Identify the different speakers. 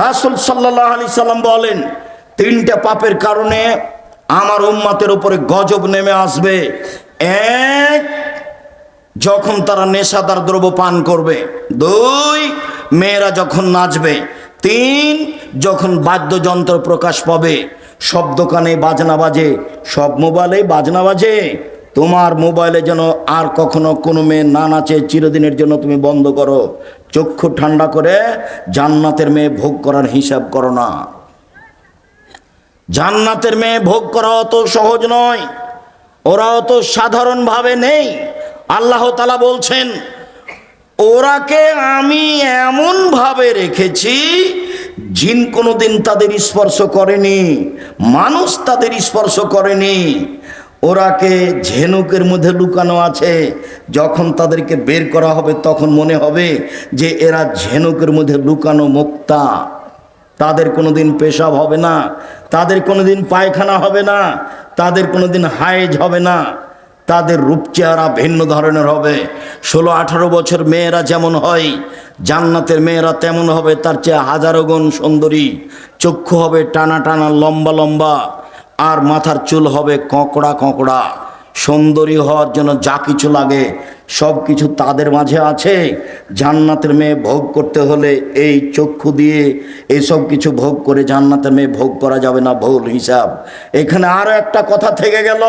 Speaker 1: রাসুল সাল্লাহ আলি সাল্লাম বলেন, তিনটা পাপের কারণে আমার উম্মাতের উপরে গজব নেমে আসবে। এক, যখন তারা নেশাদার দ্রব্য পান করবে। দুই, মেয়েরা যখন নাচবে। তিন, যখন বাদ্যযন্ত্র প্রকাশ পাবে। সব দোকানে বাজনা বাজে, সব মোবাইলে বাজনা বাজে। তোমার মোবাইলে যেন আর কখনো কোনো মেয়ে না নাচে, চিরদিনের জন্য তুমি বন্ধ করো। চক্ষু ঠান্ডা করে জান্নাতের মেয়ে ভোগ করার হিসাব করো না। জান্নাতের মেয়ে ভোগ করা অত সহজ নয়। ওরা অত সাধারণভাবে নেই। আল্লাহ তালা বলছেন, ওরাকে আমি এমন ভাবে রেখেছি, জিন কোনোদিন তাদের স্পর্শ করেনি, মানুষ তাদের স্পর্শ করেনি। ওরাকে ঝেনুকের মধ্যে লুকানো আছে। যখন তাদেরকে বের করা হবে, তখন মনে হবে যে এরা ঝেনুকের মধ্যে লুকানো মুক্তা। তাদের কোনোদিন পেশাব হবে না, তাদের কোনোদিন পায়খানা হবে না, তাদের কোনো দিন হাইজ হবে না। তাদের রূপচেহারা ভিন্ন ধরনের হবে। ষোলো, আঠারো বছর মেয়েরা যেমন হয়, জান্নাতের মেয়েরা তেমন হবে, তার চেয়ে হাজারো গুণ সুন্দরী। চক্ষু হবে টানা টানা, লম্বা লম্বা। আর মাথার চুল হবে কঁকড়া কঁকড়া। সুন্দরী হওয়ার জন্য যা কিছু লাগে, সব কিছু তাদের মাঝে আছে। জান্নাতের মেয়ে ভোগ করতে হলে এই চক্ষু দিয়ে এসব কিছু ভোগ করে জান্নাতের মেয়ে ভোগ করা যাবে না, ভুল হিসাব। এখানে আরও একটা কথা থেকে গেল।